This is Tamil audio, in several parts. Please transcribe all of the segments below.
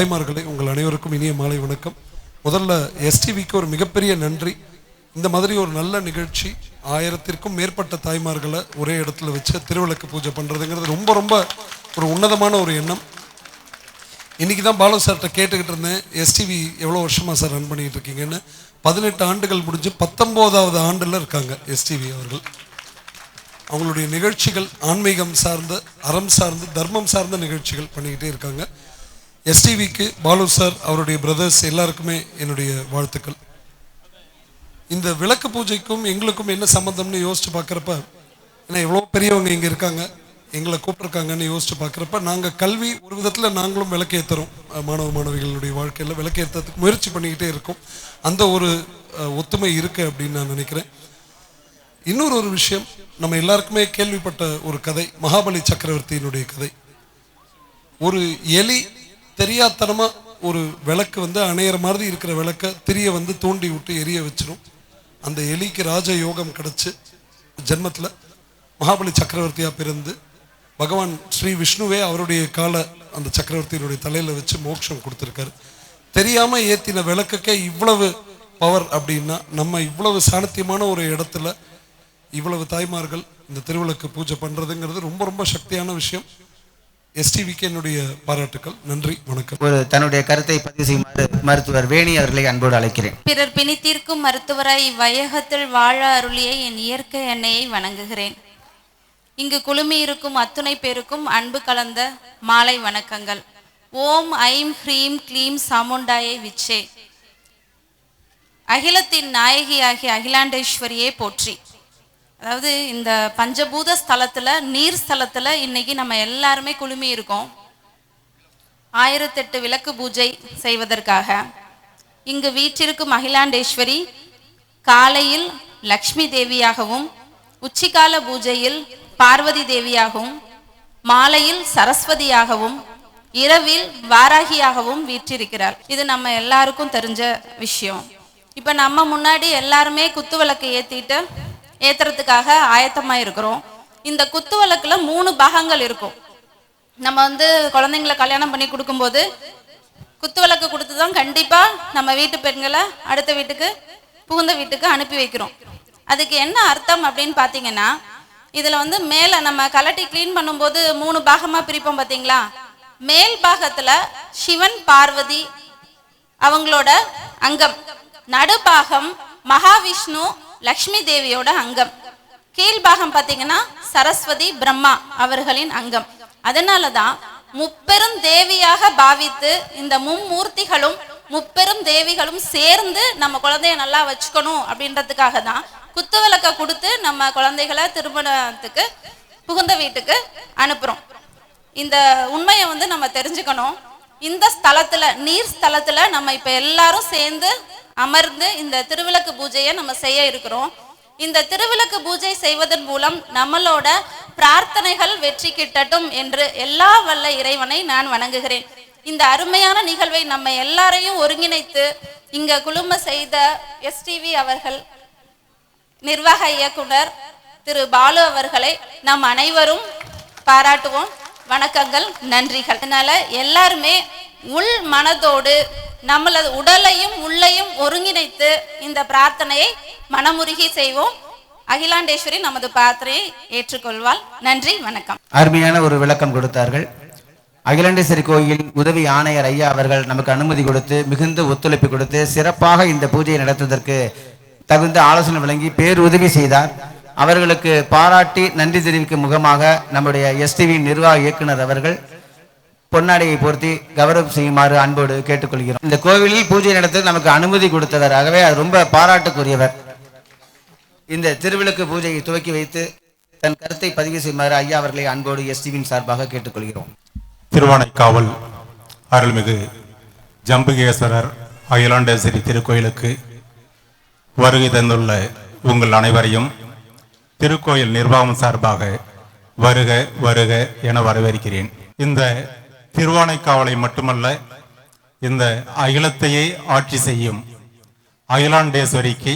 தாய்மார்களே உங்கள் அனைவருக்கும் இனிய மாலை வணக்கம். முதல்ல எஸ்டிவிக்கு ஒரு மிகப்பெரிய நன்றி. இந்த மாதிரி ஒரு நல்ல நிகழ்ச்சி ஆயிரத்திற்கும் மேற்பட்ட தாய்மார்களை ஒரே இடத்துல வச்சு திருவிளக்கு பூஜை பண்ணுறதுங்கிறது ரொம்ப ரொம்ப ஒரு உன்னதமான ஒரு எண்ணம். இன்றைக்கி தான் பாலு சார்கிட்ட கேட்டுக்கிட்டு இருந்தேன் எஸ்டிவி எவ்வளோ வருஷமா சார் ரன் பண்ணிட்டு இருக்கீங்கன்னு. பதினெட்டு ஆண்டுகள் முடிஞ்சு பத்தொம்போதாவது ஆண்டில் இருக்காங்க எஸ்டிவி அவர்கள். அவங்களுடைய நிகழ்ச்சிகள் ஆன்மீகம் சார்ந்த அறம் சார்ந்து தர்மம் சார்ந்த நிகழ்ச்சிகள் பண்ணிக்கிட்டே இருக்காங்க. எஸ்டிவிக்கு பாலு சார் அவருடைய பிரதர்ஸ் எல்லாருக்குமே என்னுடைய வாழ்த்துக்கள். இந்த விளக்கு பூஜைக்கும் எங்களுக்கும் என்ன சம்மந்தம்னு யோசிச்சு பார்க்குறப்ப ஏன்னா எவ்வளோ பெரியவங்க இங்கே இருக்காங்க எங்களை கூப்பிட்ருக்காங்கன்னு யோசிச்சு பார்க்குறப்ப நாங்கள் கல்வி ஒரு விதத்தில் நாங்களும் விளக்கேற்றுறோம் மாணவ மாணவிகளுடைய வாழ்க்கையில் விளக்கேற்றுறதுக்கு முயற்சி பண்ணிக்கிட்டே இருக்கோம். அந்த ஒரு ஒத்துமை இருக்குது அப்படின்னு நான் நினைக்கிறேன். இன்னொரு ஒரு விஷயம் நம்ம எல்லாருக்குமே கேள்விப்பட்ட ஒரு கதை மகாபலி சக்கரவர்த்தியினுடைய கதை. ஒரு எலி தெரியாத்தனமாக ஒரு விளக்கு வந்து அணையிற மாதிரி இருக்கிற விளக்க திரிய வந்து தூண்டி விட்டு எரிய வச்சிடும் அந்த எலிக்கு ராஜ யோகம் கிடச்சி ஜென்மத்தில். மகாபலி சக்கரவர்த்தியாக பிறந்து பகவான் ஸ்ரீ விஷ்ணுவே அவருடைய கால அந்த சக்கரவர்த்தியினுடைய தலையில் வச்சு மோட்சம் கொடுத்துருக்காரு. தெரியாமல் ஏற்றின விளக்குக்கே இவ்வளவு பவர் அப்படின்னா நம்ம இவ்வளவு சாணத்தியமான ஒரு இடத்துல இவ்வளவு தாய்மார்கள் இந்த திருவிளக்கு பூஜை பண்ணுறதுங்கிறது ரொம்ப ரொம்ப சக்தியான விஷயம். எஸ்டிவிக்கு என்னுடைய பாராட்டுக்கள். நன்றி வணக்கம். ஒரு தன்னுடைய கருத்தை பதிவு செய்யுமாறு மருத்துவர் வேணி அவர்களை அன்போடு அழைக்கிறேன். பிறர் பிணித்தீர்க்கும் மருத்துவராய் இவ்வையகத்தில் வாழ அருளிய என் இயற்கை எண்ணெயை வணங்குகிறேன். இங்கு குழுமி இருக்கும் அத்துணை பேருக்கும் அன்பு கலந்த மாலை வணக்கங்கள். ஓம் ஐம் ஹ்ரீம் க்ளீம் சாமுண்டாயை விச்சே. அகிலத்தின் நாயகியாகிய அகிலாண்டேஸ்வரியே போற்றி. அதாவது இந்த பஞ்சபூத ஸ்தலத்தில் நீர் ஸ்தலத்தில் இன்னைக்கு நம்ம எல்லாருமே குழுமி இருக்கோம். ஆயிரத்தெட்டு விளக்கு பூஜை செய்வதற்காக. இங்கு வீற்றிருக்கும் மகிழாண்டேஸ்வரி காலையில் லக்ஷ்மி தேவியாகவும் உச்சிகால பூஜையில் பார்வதி தேவியாகவும் மாலையில் சரஸ்வதியாகவும் இரவில் வாராகியாகவும் வீற்றிருக்கிறார். இது நம்ம எல்லாருக்கும் தெரிஞ்ச விஷயம். இப்போ நம்ம முன்னாடி எல்லாருமே குத்து விளக்கை ஏற்றிட்டு ஏத்துறதுக்காக ஆயத்தமாக இருக்கிறோம். இந்த குத்து விளக்குல மூணு பாகங்கள் இருக்கும். நம்ம வந்து குழந்தைங்களை கல்யாணம் பண்ணி கொடுக்கும்போது குத்து விளக்கு கொடுத்து தான் கண்டிப்பாக நம்ம வீட்டு பெண்களை அடுத்த வீட்டுக்கு புகுந்த வீட்டுக்கு அனுப்பி வைக்கிறோம். அதுக்கு என்ன அர்த்தம் அப்படின்னு பார்த்தீங்கன்னா இதில் வந்து மேலே நம்ம கலட்டி க்ளீன் பண்ணும்போது மூணு பாகமாக பிரிப்போம் பார்த்தீங்களா மேல் பாகத்தில் சிவன் பார்வதி அவங்களோட அங்கம். நடுபாகம் மகாவிஷ்ணு லக்ஷ்மி தேவியோட அங்கம் கீழ்பாகம் பார்த்தீங்கன்னா சரஸ்வதி பிரம்மா அவர்களின் அங்கம். அதனால தான் முப்பெரும் தேவியாக பாவித்து இந்த மும்மூர்த்திகளும் முப்பெரும் தேவிகளும் சேர்ந்து நம்ம குழந்தைய நல்லா வச்சுக்கணும் அப்படின்றதுக்காக தான் குத்துவிளக்கை கொடுத்து நம்ம குழந்தைகளை திருமணத்துக்கு புகுந்த வீட்டுக்கு அனுப்புகிறோம் இந்த உண்மையை வந்து நம்ம தெரிஞ்சுக்கணும். இந்த ஸ்தலத்தில் நீர் ஸ்தலத்தில் நம்ம இப்போ எல்லாரும் சேர்ந்து அமர்ந்து இந்த திருவிளக்கு பூஜையை நம்ம செய்ய இருக்கிறோம். இந்த திருவிளக்கு பூஜை செய்வதன் மூலம் நம்மளோட பிரார்த்தனைகள் வெற்றி கிட்டட்டும் என்று எல்லா வல்ல இறைவனை நான் வணங்குகிறேன். இந்த அருமையான நிகழ்வை நம்ம எல்லாரையும் ஒருங்கிணைத்து இங்க குழும செய்த எஸ்டிவி அவர்கள் நிர்வாக இயக்குனர் திரு பாலு அவர்களை நாம் அனைவரும் பாராட்டுவோம். வணக்கங்கள் நன்றிகள். அதனால எல்லாருமே உள் மனதோடு நம்மளது உடலையும் உள்ளையும் ஒருங்கிணைத்து இந்த பிரார்த்தனையை மனமுருகி செய்வோம். அகிலாண்டேஸ்வரி நமது பிரார்த்தனையை ஏற்றுக்கொள்வாள். நன்றி வணக்கம். அருமையான ஒரு விளக்கம் கொடுத்தார்கள். அகிலாண்டேஸ்வரி கோயில் உதவி ஆணையர் ஐயா அவர்கள் நமக்கு அனுமதி கொடுத்து மிகுந்த ஒத்துழைப்பு கொடுத்து சிறப்பாக இந்த பூஜையை நடத்துவதற்கு தகுந்த ஆலோசனை வழங்கி பேருதவி செய்தார். அவர்களுக்கு பாராட்டி நன்றி தெரிவிக்கும் முகமாக நம்முடைய எஸ்டிவி நிர்வாக இயக்குனர் அவர்கள் பொன்னாடையை பொருத்தி கௌரவம் செய்யுமாறு அன்போடு கேட்டுக்கொள்கிறோம். இந்த கோவிலில் பூஜை நடத்த நமக்கு அனுமதி கொடுத்தவர். ஆகவே அது ரொம்ப பாராட்டுக்குரியவர். இந்த திருவிளக்கு பூஜையை துவக்கி வைத்து தன் கருத்தை பதிவு செய்யுமாறு ஐயா அவர்களை அன்போடு எஸ்டிவின் சார்பாக கேட்டுக்கொள்கிறோம். திருவானைக்காவல் அருள்மிகு ஜம்புகேஸ்வரர் அகிலாண்டேஸ்வரி திருக்கோயிலுக்கு வருகை தந்துள்ள உங்கள் அனைவரையும் திருக்கோயில் நிர்வாகம் சார்பாக வருக வருக என வரவேற்கிறேன். இந்த திருவானைக்காவலை மட்டுமல்ல இந்த அகிலத்தையே ஆட்சி செய்யும் அகிலாண்டேஸ்வரிக்கு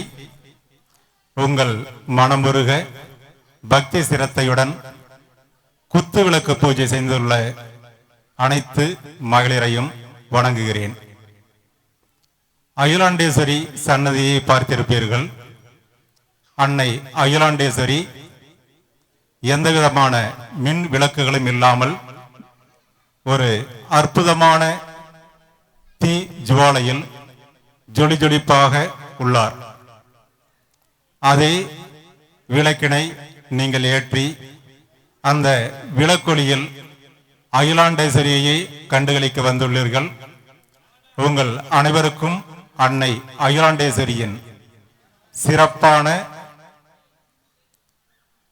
உங்கள் மனமுருக பக்தி சிரத்தையுடன் குத்து விளக்கு பூஜை செய்துள்ள அனைத்து மகளிரையும் வணங்குகிறேன். அகிலாண்டேஸ்வரி சன்னதியை பார்த்திருப்பீர்கள். அன்னை அகிலாண்டேஸ்வரி எந்தவிதமான மின் விளக்குகளும் இல்லாமல் ஒரு அற்புதமான தீ ஜுவாலையில் ஜொலி ஜொலிப்பாக உள்ளார். அதே விளக்கினை நீங்கள் ஏற்றி அந்த விளக்கொலியில் அகிலாண்டேஸ்வரியை கண்டுகளிக்க வந்துள்ளீர்கள். உங்கள் அனைவருக்கும் அன்னை அகிலாண்டேஸ்வரியின் சிறப்பான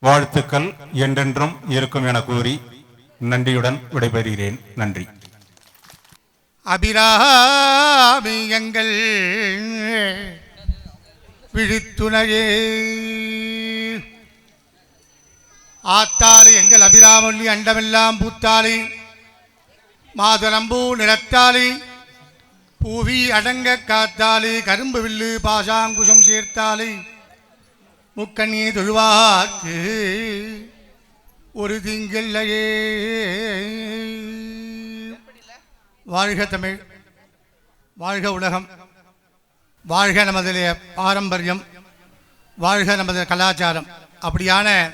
வாழ்த்துக்கள் என்றென்றும் இருக்கும் என கூறி நன்றியுடன் விடைபெறுகிறேன். நன்றி. அபிராமி எங்கள் விழித்துணையே ஆத்தாளி எங்கள் அபிராமல்லி அண்டமெல்லாம் பூத்தாளி. மாதுளம்பூ நிறத்தாளி. பூவி அடங்க காத்தாளி. கரும்பு வில்லு பாசாங்குஷம் சேர்த்தாளி. முக்கண்ணி தொழுவாக்கு. ஒரு திங்கில்லையே. வாழ்க தமிழ். வாழ்க உலகம். வாழ்க நமது பாரம்பரியம். வாழ்க நமது கலாச்சாரம். அப்படியான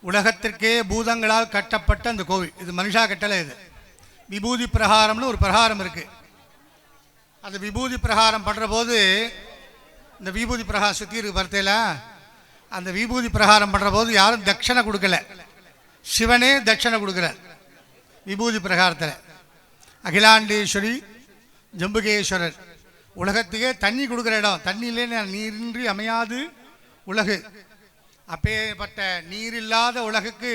உலகத்திற்கே பூதங்களால் கட்டப்பட்ட அந்த கோவில். இது மனுஷா கட்டளை இது. விபூதி பிரகாரம்னு ஒரு பிரகாரம் இருக்குது அந்த விபூதி பிரகாரம் பண்ணுற போது இந்த விபூதி பிரகாரம் சுற்றி இருக்கு பார்த்தேல? அந்த விபூதி பிரகாரம் பண்ணுற போது யாரும் தட்சணை கொடுக்கல. சிவனே தட்சணை கொடுக்குறார் விபூதி பிரகாரத்தில். அகிலாண்டேஸ்வரி ஜம்புகேஸ்வரர் உலகத்துக்கே தண்ணி கொடுக்குற இடம். தண்ணி இல்லைன்னு நீரின்றி அமையாது உலகு. அப்பேற்பட்ட நீர் இல்லாத உலகுக்கு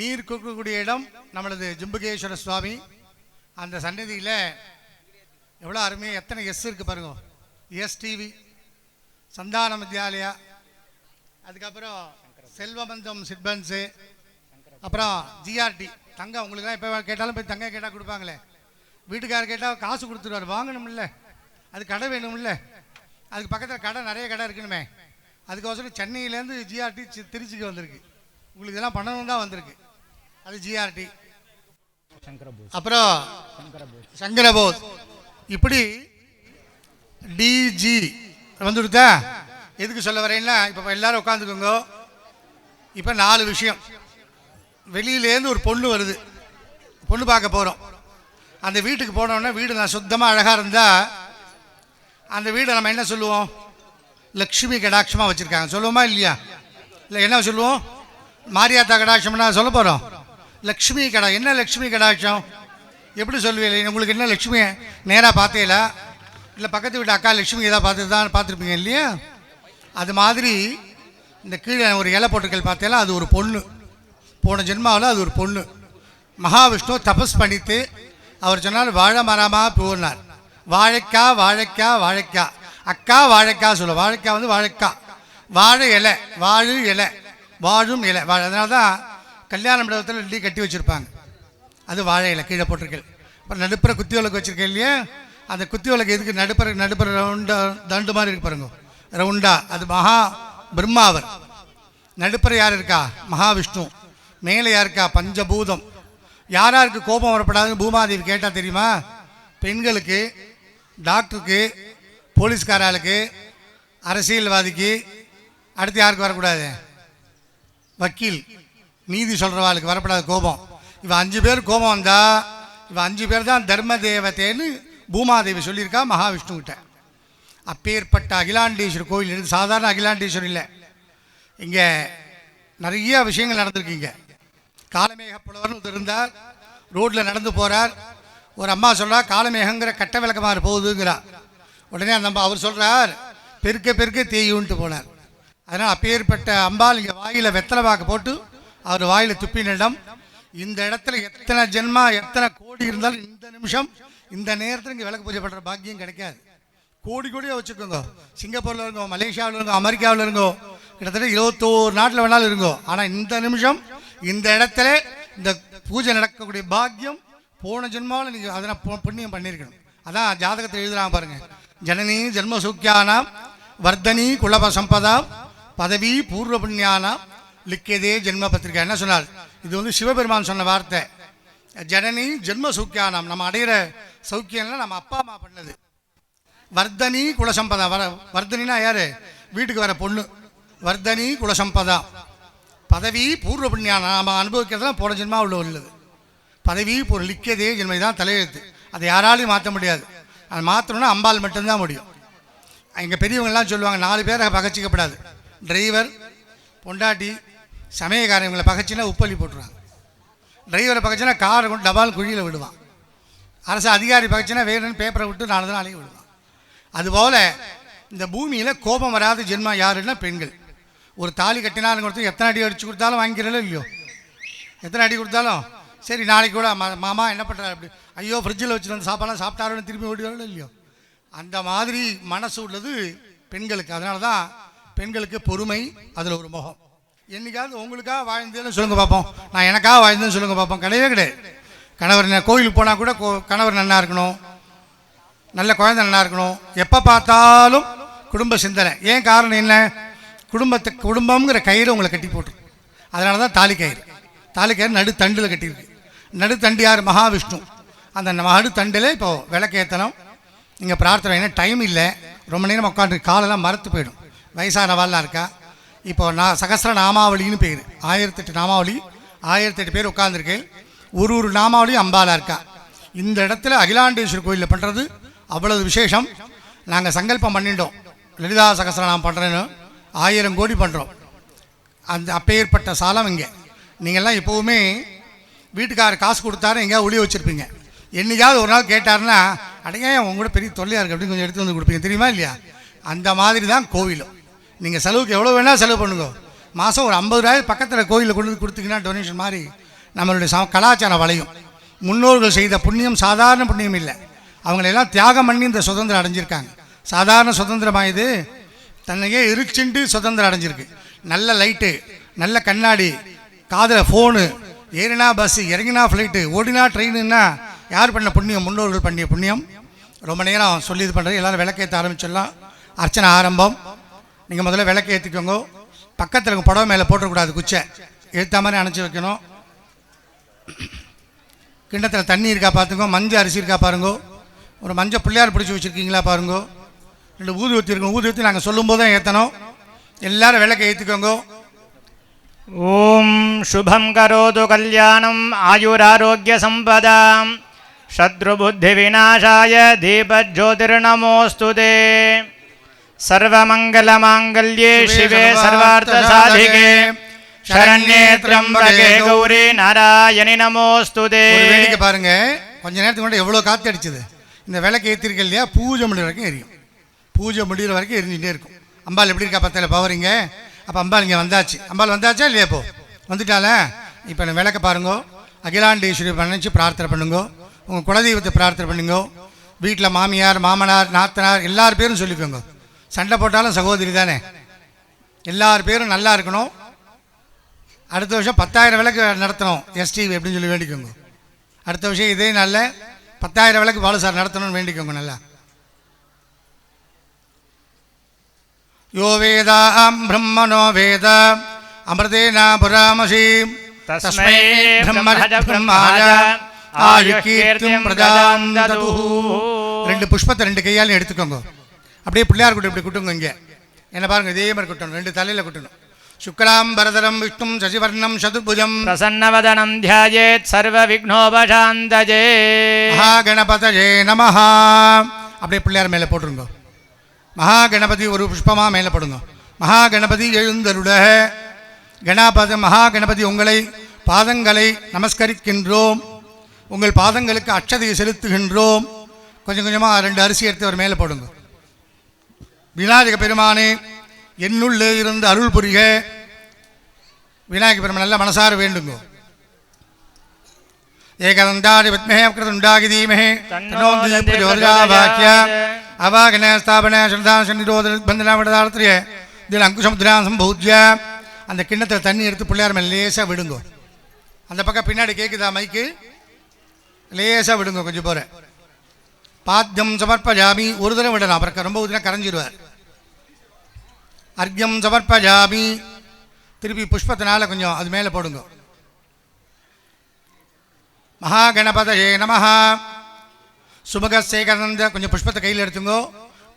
நீர் கொடுக்கக்கூடிய இடம் நம்மளது ஜம்புகேஸ்வர சுவாமி. அந்த சன்னதியில் எவ்வளோ அருமையாக எத்தனை எஸ் இருக்குது பாருங்க. எஸ் டிவி சந்தான வித்யாலயா அதுக்கப்புறம் செல்வமந்தம் சிட்பன்ஸு அப்புறம் ஜிஆர்டி தங்கம் உங்களுக்கு எப்போ கேட்டாலும் போய் தங்கம் கேட்டால் கொடுப்பாங்களே. வீட்டுக்காரர் கேட்டால் காசு கொடுத்துருவார். வாங்கணும்ல. அது கடை வேணும்ல. அதுக்கு பக்கத்தில் கடை நிறைய கடை இருக்கணுமே அதுக்கோசரம் சென்னையிலேருந்து ஜிஆர்டி திருச்சிக்கு வந்திருக்கு. உங்களுக்கு இதெல்லாம் பண்ணணும் தான் வந்திருக்கு. அது ஜிஆர்டி அப்புறம் சங்கரபோஸ். இப்படி டிஜி வந்துடுதா? எதுக்கு சொல்ல வரேன்னா இப்போ எல்லாரும் உட்காந்துக்கோங்க இப்போ நாலு விஷயம். வெளியிலேருந்து ஒரு பொண்ணு வருது. பொண்ணு பார்க்க போகிறோம் அந்த வீட்டுக்கு போனோன்னா வீடு நான் சுத்தமாக அழகாக இருந்தால் அந்த வீடை நம்ம என்ன சொல்லுவோம்? லக்ஷ்மி கடாட்சமாக வச்சுருக்காங்க. சொல்லுவோமா இல்லையா? இல்லை என்ன சொல்லுவோம்? மாரியாத்தா கடாட்சம்னா சொல்ல போகிறோம் லக்ஷ்மி கடா என்ன லக்ஷ்மி கடாட்சம்? எப்படி சொல்லுவீங்க உங்களுக்கு என்ன லக்ஷ்மி நேராக பார்த்தீங்களா இல்லை பக்கத்து வீட்டு அக்கா லட்சுமி ஏதாவது பார்த்து தான் பார்த்துருப்பீங்க இல்லையா? அது மாதிரி இந்த கீழே ஒரு இலை போட்டிருக்கல் பார்த்தீங்களா அது ஒரு பொண்ணு. போன ஜென்மாவில் அது ஒரு பொண்ணு. மகாவிஷ்ணு தபஸ் பண்ணித்து அவர் சொன்னார் வாழை மரமாக போனார். வாழைக்கா வாழைக்கா வாழைக்கா. அக்கா வாழைக்கா சொல்ல வாழைக்கா வந்து வாழைக்கா. வாழை இலை வாழு இலை வாழும் இலை. வாழை அதனால தான் கல்யாண மண்டபத்தில் இட்லி கட்டி வச்சுருப்பாங்க. அது வாழை இலை கீழே போட்டிருக்கேன் அப்புறம் நடுப்புற குத்தி விளக்கு வச்சுருக்கேன் இல்லையா? அந்த குத்தி விளக்கு எதுக்கு? நடுப்புற நடுப்புற ரவுண்டா தண்டு மாதிரி இருக்கு பாருங்க. ரவுண்டா. அது மகா பிரம்மாவர் நடுப்புற யார் இருக்கா? மகாவிஷ்ணு. மேலே யார் இருக்கா பஞ்சபூதம். யார் யாருக்கு கோபம் வரப்படாதுன்னு பூமாதேவி கேட்டால் தெரியுமா? பெண்களுக்கு டாக்டருக்கு போலீஸ்காராளுக்கு அரசியல்வாதிக்கு அடுத்து யாருக்கு வரக்கூடாது? வக்கீல். நீதி சொல்கிறவாளுக்கு வரப்படாத கோபம். இவன் அஞ்சு பேர் கோபம் வந்தால் இவன் அஞ்சு பேர் தான் தர்ம தேவதைன்னு பூமாதேவி சொல்லியிருக்கா மகாவிஷ்ணு கிட்ட அப்பேற்பட்ட அகிலாண்டேஸ்வரர் கோயில் இருந்து சாதாரண அகிலாண்டேஸ்வரர் இல்லை. இங்கே நிறைய விஷயங்கள் நடந்திருக்கீங்க. காலமேக புலவர்னு ஒருத்தர் இருந்தார். ரோட்டில் நடந்து போகிறார் ஒரு அம்மா சொல்கிறார் காலமேகங்கிற கட்ட விளக்கமாக போகுதுங்கிறா. உடனே அந்த அம்மா அவர் சொல்கிறார் பெருக்க பெருக்க தேயுன்ட்டு போனார். அதனால் அப்பேற்பட்ட அம்பாள் இங்கே வாயில் வெத்தலை வாக்கு போட்டு அவர் வாயில் துப்பின இடம். இந்த இடத்துல எத்தனை ஜென்மா எத்தனை கோடி இருந்தாலும் இந்த நிமிஷம் இந்த நேரத்தில் இங்கே விளக்கு பூஜை பண்ணுற பாக்கியம் கிடைக்காது. கோடி கோடியாக வச்சுக்கோங்க சிங்கப்பூரில் இருங்கோ மலேசியாவில் இருங்கோ அமெரிக்காவில் இருங்கோ கிட்டத்தட்ட இருபத்தோரு நாட்டில் வேணாலும் இருங்கோ. ஆனால் இந்த நிமிஷம் இந்த இடத்துல இந்த பூஜை நடக்கக்கூடிய பாக்கியம் போன ஜென்மாவில் நீங்கள் அதனை பு- புண்ணியம் பண்ணியிருக்கணும் அதான் ஜாதகத்தை எழுதுறாங்க பாருங்க. ஜனனி ஜென்ம சூக்கியானாம் வர்தனி குலப சம்பதா பதவி பூர்வ புண்ணியானாம் லிக்கியதே ஜென்ம பத்திரிகை. என்ன சொன்னார்? இது வந்து சிவபெருமான் சொன்ன வார்த்தை. ஜனனி ஜென்ம சௌக்கியானம். நம்ம அடையிற சௌக்கியம்லாம் நம்ம அப்பா அம்மா பண்ணது. வர்தனி குலசம்பதா. வர வர்தனினா யாரு? வீட்டுக்கு வர பொண்ணு. வர்தனி குலசம்பதா. பதவி பூர்வ புண்ணியான நாம் அனுபவிக்கிறதுலாம் போன ஜென்மா உள்ள உள்ளது. பதவி ஒரு லிக்கதே ஜென்மை தான் தலையெழுத்து. அதை யாராலையும் மாற்ற முடியாது. அதை மாற்றணும்னா அம்பாள் மட்டும்தான் முடியும். எங்கள் பெரியவங்கெல்லாம் சொல்லுவாங்க நாலு பேரை பகச்சிக்கப்படாது டிரைவர் பொண்டாட்டி சமயக்காரன் இவங்களை உப்பள்ளி போட்டுருவாங்க. டிரைவரை பகச்சினா காரை கொண்டு டபால் குழியில் விடுவான். அரசு அதிகாரி பகச்சினா வேணும்னு பேப்பரை விட்டு நாலு தான் அலைய விடுவான். அதுபோல் இந்த பூமியில் கோபம் வராத ஜென்மம் யாருன்னா பெண்கள். ஒரு தாலி கட்டினாலும் கொடுத்து எத்தனை அடி அடிச்சு கொடுத்தாலும் வாங்கிக்கிறல இல்லையோ? எத்தனை அடி கொடுத்தாலும்? சரி நாளைக்கு கூட மா- மாமா என்ன பண்ணுறாரு அப்படி? ஐயோ ஃப்ரிட்ஜில் வச்சுட்டு வந்து சாப்பாடுலாம் சாப்பிட்டாருன்னு திரும்பி ஓடிவாரோ இல்லையோ? அந்த மாதிரி மனசு உள்ளது பெண்களுக்கு. அதனால தான் பெண்களுக்கு பொறுமை அதில் ஒரு முகம். என்னைக்காவது உங்களுக்காக வாழ்ந்தேன்னு சொல்லுங்க பார்ப்போம் நான் எனக்காக வாழ்ந்தேன்னு சொல்லுங்க பார்ப்போம் கிடையவே கிடையாது. கணவர் ந- கோயிலுக்கு போனால் கூட கோ- கணவர் நல்லா இருக்கணும். நல்ல குழந்தை நல்லா இருக்கணும். எப்போ பார்த்தாலும் குடும்ப சிந்தனை. ஏன் காரணம் என்ன? குடும்பத்துக்கு குடும்பம்ங்கிற கயிறு உங்களை கட்டி போட்டு அதனால தான் தாலி கயிறு. தாலி கயிறு நடு தண்டில் கட்டியிருக்கு. நடு தண்டு யார்? மகாவிஷ்ணு. அந்த நடு தண்டில் இப்போ விளக்கேற்றணும் இங்கே பிரார்த்தனை ஏன்னா டைம் இல்லை. ரொம்ப நேரம் உட்காந்து காலெல்லாம் மறத்து போயிடும். வயசானவாள்லாம் இருக்கா? இப்போ நான் சகஸ்ர நாமாவளின்னு பேர். ஆயிரத்தெட்டு நாமாவளி ஆயிரத்தெட்டு பேர் உட்காந்துருக்கேன் ஒரு ஒரு நாமாவளியும் அம்பாலாக இருக்கா. இந்த இடத்துல அகிலாண்டேஸ்வரர் கோயிலில் பண்ணுறது அவ்வளவு விசேஷம். நாங்கள் சங்கல்பம் பண்ணிட்டோம். லலிதா சகஸ்ரநாமம் பண்ணுறேன்னு ஆயிரம் கோடி பண்ணுறோம் அந்த அப்பேற்பட்ட சாலம் இங்கே. நீங்கள்லாம் எப்போவுமே வீட்டுக்காரர் காசு கொடுத்தாரு எங்கேயாவது ஒளி வச்சுருப்பீங்க. என்னைக்காவது ஒரு நாள் கேட்டாருன்னா அடையே உங்க கூட பெரிய தொல்லையாக இருக்குது அப்படின்னு கொஞ்சம் எடுத்து வந்து கொடுப்பீங்க. தெரியுமா இல்லையா? அந்த மாதிரி தான் கோவிலும். நீங்கள் செலவுக்கு எவ்வளோ வேணால் செலவு பண்ணுங்க. மாதம் ஒரு ஐம்பது ரூபாய் பக்கத்தில் கோயிலில் கொண்டு வந்து கொடுத்தீங்கன்னா டொனேஷன் மாதிரி நம்மளுடைய ச கலாச்சாரம் வளையும். முன்னோர்கள் செய்த புண்ணியம் சாதாரண புண்ணியம் இல்லை. அவங்களெல்லாம் தியாகம் பண்ணி இந்த சுதந்திரம் அடைஞ்சிருக்காங்க. சாதாரண சுதந்திரமாக இது? தன்னையே எரிச்சுண்டு சுதந்திரம் அடைஞ்சிருக்கு. நல்ல லைட்டு நல்ல கண்ணாடி காதில் ஃபோனு ஏறினா பஸ்ஸு இறங்கினா ஃப்ளைட்டு ஓடினா ட்ரெயினுன்னா யார் பண்ண புண்ணியம்? முன்னோர்கள் பண்ணிய புண்ணியம். ரொம்ப நேரம் சொல்லி இது பண்ணுறது எல்லோரும் விளக்கேற்ற ஆரம்பிச்சிடலாம். அர்ச்சனை ஆரம்பம். நீங்கள் முதல்ல விளக்கு ஏற்றிக்கோங்க பக்கத்தில் இருக்க புடவை மேலே போட்டுறக்கூடாது குச்சை ஏற்ற மாதிரி அணைச்சி வைக்கணும் கிண்ணத்தில் தண்ணி இருக்கா பார்த்துக்கோ மஞ்சள் அரிசி இருக்கா பாருங்க ஒரு மஞ்சள் பிள்ளையார் பிடிச்சி வச்சுருக்கீங்களா பாருங்க ரெண்டு ஊதுவத்தி இருக்கும் ஊதுவத்தி நாங்கள் சொல்லும்போது தான் ஏற்றணும் எல்லாரும் விளக்கை ஏற்றிக்கோங்க ॐ शुभं करोतु कल्याणम् आयुरारोग्यसम्पदां शत्रुबुद्धिविनाशाय दीपज्योतिर्नमोऽस्तु ते सर्वमङ्गलमाङ्गल्ये शिवे सर्वार्थसाधिके शरण्ये त्र्यम्बके गौरी नारायणि नमोऽस्तु ते ஒரு வேடிக்கை பாருங்க கொஞ்ச நேரத்துக்கு முன்னாடி எவ்வளோ காற்று அடிச்சது இந்த விளக்கு ஏற்றிருக்க இல்லையா பூஜை முடிகிற வரைக்கும் எரியும் பூஜை முடிகிற வரைக்கும் எரிஞ்சுட்டே இருக்கும் அம்பாள் எப்படி இருக்கா பத்தில பவரிங்க அப்போ அம்பாள் இங்கே வந்தாச்சு அம்பாள் வந்தாச்சா இல்லையா இப்போ வந்துட்டால இப்போ இந்த விளக்க பாருங்க அகிலாண்டேஸ்வரி நினச்சி பிரார்த்தனை பண்ணுங்க உங்கள் குலதெய்வத்தை பிரார்த்தனை பண்ணுங்க வீட்டில் மாமியார் மாமனார் நாத்தனார் எல்லார் பேரும் சொல்லிக்கோங்க சண்டை போட்டாலும் சகோதரி தானே. எல்லார் பேரும் நல்லா இருக்கணும். அடுத்த வருஷம் பத்தாயிரம் விளக்கு நடத்தணும். எஸ்டி அப்படின்னு சொல்லி வேண்டிக்கோங்க. அடுத்த வருஷம் இதே நாளில் பத்தாயிரம் விளக்கு பாலு சார் நடத்தணும்னு வேண்டிக்கோங்க நல்லா. யோ வேதாம் பிரம்மனோ வேத அமிர்தேனா புராமசி. தஸ்மை ரெண்டு புஷ்பத்தை ரெண்டு கையால் எடுத்துக்கோங்க. அப்படியே பிள்ளையார் கூட்டம் இப்படி குட்டுங்க இங்கே. என்ன பாருங்க இதே மாதிரி குட்டணும். ரெண்டு தலையில் குட்டணும். சுக்லாம் பரதரம் விஷ்ணு சசிவர்ணம் சதுர்புஜம். பிரசன்னவதனம் தியாயேத் சர்வ விக்னோபாந்தஜே மகா கணபதஜே நமஹா. அப்படியே பிள்ளையார் மேலே போட்டுருங்க. மகாகணபதி ஒரு புஷ்பமாக மேலே போடுங்க. மகா எழுந்தருட கணபத மகா கணபதி உங்களை பாதங்களை நமஸ்கரிக்கின்றோம். உங்கள் பாதங்களுக்கு அட்சதையை செலுத்துகின்றோம். கொஞ்சம் கொஞ்சமாக ரெண்டு அரிசி எடுத்து அவர் மேலே போடுங்க. விநாயக பெருமானே என்னுள்ளே இருந்து அருள் புரிக. விநாயக பெருமான் நல்ல மனசார வேண்டுங்க. ஏகதந்தாடி வித்மஹே கிருதண்டாகி தீமஹே. தன்னோ தீபஜோர்யாவாக்ய அவாகன ஸ்தாபன ஸ்ரத்தான சன்னிரோத பந்தனா விடதாளத்திரிய இதில் அங்குசமுத்ரான் சம்பூஜ்ய. அந்த கிண்ணத்தில் தண்ணி எடுத்து பிள்ளையார் மேலே லேசாக விடுங்க. அந்த பக்கம் பின்னாடி கேட்குதா மைக்கு? லேசாக விடுங்க கொஞ்சம் போகிற பாத்தியம் சமர்ப்பஜாமி ஒரு தடவை விடலாம். அப்புறம் ரொம்ப ஊதினா கரைஞ்சிருவார். அர்க்யம் சமர்ப்பஜாமி. திருப்பி புஷ்பத்தினால கொஞ்சம் அது மேலே போடுங்க. மகாகணபதயே சுமக சுமகசேகரந்த கொஞ்சம் புஷ்பத்தை கையில் எடுத்துங்கோ.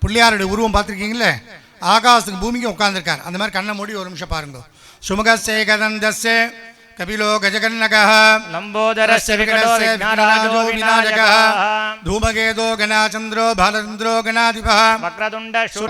பிள்ளையாருடைய உருவம் பார்த்துருக்கீங்களே? ஆகாசத்துக்கு பூமிக்கு உட்காந்துருக்கார் அந்த மாதிரி கண்ணை மூடி ஒரு நிமிஷம் பாருங்க. சுமகசேகரந்தஸ்ய कपिलो गजगन्नकः लम्बोदरस्य विकटस्य विघ्नराजो विनायकः धूमकेतो गणाचन्द्रो भालचन्द्रो गणाधिपः वक्रतुण्डशु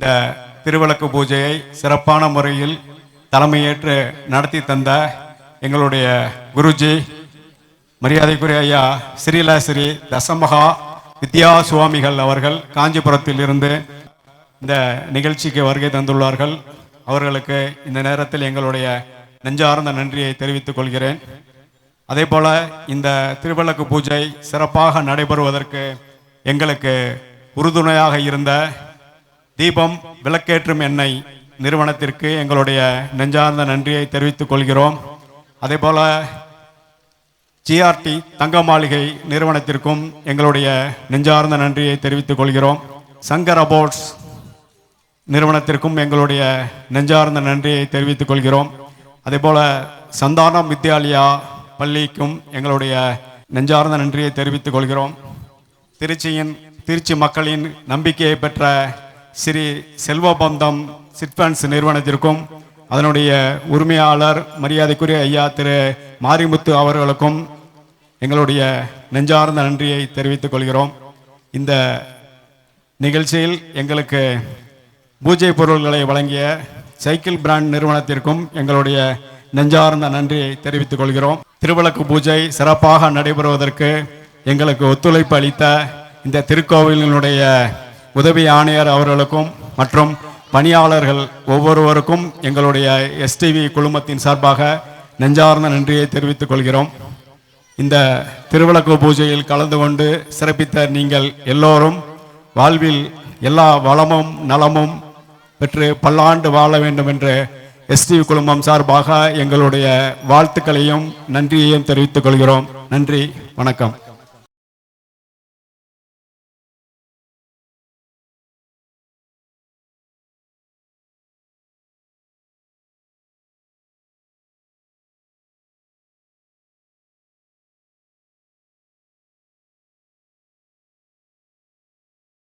இந்த திருவிளக்கு பூஜையை சிறப்பான முறையில் தலைமையேற்று நடத்தி தந்த எங்களுடைய குருஜி மரியாதைக்குரிய ஐயா ஸ்ரீலாஸ்ரீ தசமகா வித்யா சுவாமிகள் அவர்கள் காஞ்சிபுரத்தில் இருந்து இந்த நிகழ்ச்சிக்கு வருகை தந்துள்ளார்கள். அவர்களுக்கு இந்த நேரத்தில் எங்களுடைய நெஞ்சார்ந்த நன்றியை தெரிவித்துக் கொள்கிறேன். அதே போல இந்த திருவிளக்கு பூஜை சிறப்பாக நடைபெறுவதற்கு எங்களுக்கு உறுதுணையாக இருந்த தீபம் விளக்கேற்றும் எண்ணெய் நிறுவனத்திற்கு எங்களுடைய நெஞ்சார்ந்த நன்றியை தெரிவித்துக் கொள்கிறோம். அதே போல ஜிஆர்டி தங்க மாளிகை நிறுவனத்திற்கும் எங்களுடைய நெஞ்சார்ந்த நன்றியை தெரிவித்துக் கொள்கிறோம். சங்கர் அபோட்ஸ் நிறுவனத்திற்கும் எங்களுடைய நெஞ்சார்ந்த நன்றியை தெரிவித்துக் கொள்கிறோம். அதே போல சந்தானம் வித்யாலயா பள்ளிக்கும் எங்களுடைய நெஞ்சார்ந்த நன்றியை தெரிவித்துக் கொள்கிறோம். திருச்சியின் திருச்சி மக்களின் நம்பிக்கையை பெற்ற ஸ்ரீ செல்வபந்தம் சிட்பண்ட்ஸ் நிறுவனத்திற்கும் அதனுடைய உரிமையாளர் மரியாதைக்குரிய ஐயா திரு மாரிமுத்து அவர்களுக்கும் எங்களுடைய நெஞ்சார்ந்த நன்றியை தெரிவித்துக் கொள்கிறோம். இந்த நிகழ்ச்சியில் எங்களுக்கு பூஜை பொருள்களை வழங்கிய சைக்கிள் பிராண்ட் நிறுவனத்திற்கும் எங்களுடைய நெஞ்சார்ந்த நன்றியை தெரிவித்துக் கொள்கிறோம். திருவிளக்கு பூஜை சிறப்பாக நடைபெறுவதற்கு எங்களுக்கு ஒத்துழைப்பு அளித்த இந்த திருக்கோவிலினுடைய உதவி ஆணையர் அவர்களுக்கும் மற்றும் பணியாளர்கள் ஒவ்வொருவருக்கும் எங்களுடைய எஸ்டிவி குழுமத்தின் சார்பாக நெஞ்சார்ந்த நன்றியை தெரிவித்துக் கொள்கிறோம். இந்த திருவிளக்கு பூஜையில் கலந்து கொண்டு சிறப்பித்த நீங்கள் எல்லோரும் வாழ்வில் எல்லா வளமும் நலமும் பெற்று பல்லாண்டு வாழ வேண்டும் என்று எஸ்டிவி குழுமம் சார்பாக எங்களுடைய வாழ்த்துக்களையும் நன்றியையும் தெரிவித்துக் கொள்கிறோம். நன்றி வணக்கம்.